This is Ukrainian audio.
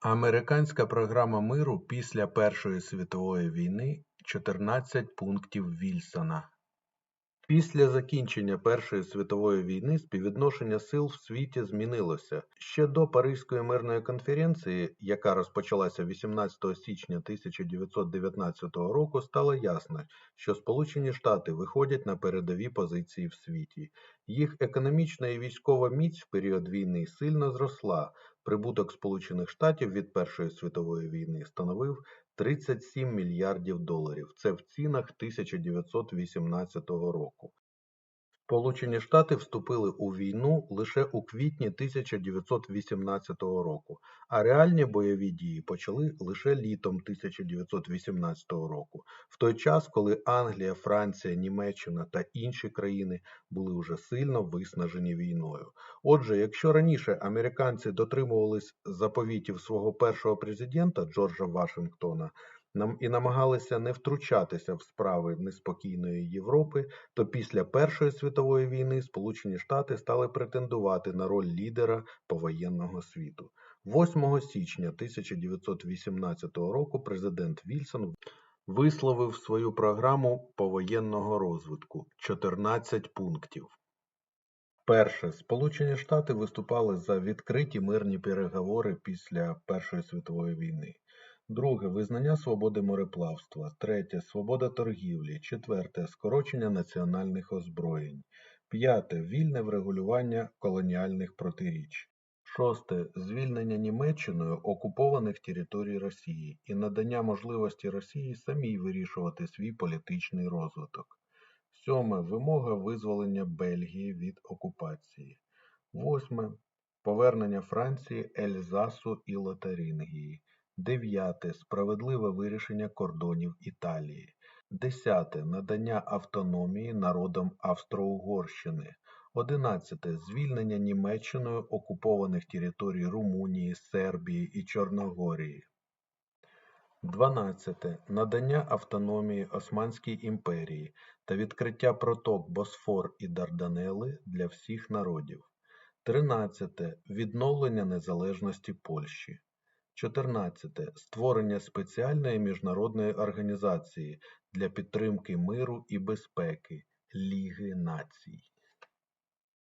Американська програма миру після Першої світової війни Чотирнадцять пунктів Вільсона Після закінчення Першої світової війни співвідношення сил в світі змінилося. Ще до Паризької мирної конференції, яка розпочалася 18 січня 1919 року, стало ясно, що Сполучені Штати виходять на передові позиції в світі. Їх економічна і військова міць в період війни сильно зросла. Прибуток Сполучених Штатів від Першої світової війни становив 37 мільярдів доларів. Це в цінах 1918 року. Сполучені Штати вступили у війну лише у квітні 1918 року, а реальні бойові дії почали лише літом 1918 року, в той час, коли Англія, Франція, Німеччина та інші країни були вже сильно виснажені війною. Отже, якщо раніше американці дотримувались заповітів свого першого президента Джорджа Вашингтона нам і намагалися не втручатися в справи неспокійної Європи, то після Першої світової війни Сполучені Штати стали претендувати на роль лідера повоєнного світу. 8 січня 1918 року президент Вільсон висловив свою програму повоєнного розвитку 14 пунктів. Перше, Сполучені Штати виступали за відкриті мирні переговори після Першої світової війни. Друге визнання свободи мореплавства. Третє свобода торгівлі. Четверте скорочення національних озброєнь. П'яте вільне врегулювання колоніальних протиріч. Шосте звільнення Німеччиною окупованих територій Росії і надання можливості Росії самій вирішувати свій політичний розвиток. Сьоме вимога визволення Бельгії від окупації. Восьме повернення Франції, Ельзасу і Лотарингії. Дев'яте справедливе вирішення кордонів Італії. Десяте надання автономії народам Австро-Угорщини. Одинадцяте звільнення Німеччиною окупованих територій Румунії, Сербії і Чорногорії. 12. Надання автономії Османській імперії та відкриття проток Босфор і Дарданели для всіх народів. 13. Відновлення незалежності Польщі. 14. Створення спеціальної міжнародної організації для підтримки миру і безпеки Ліги Націй.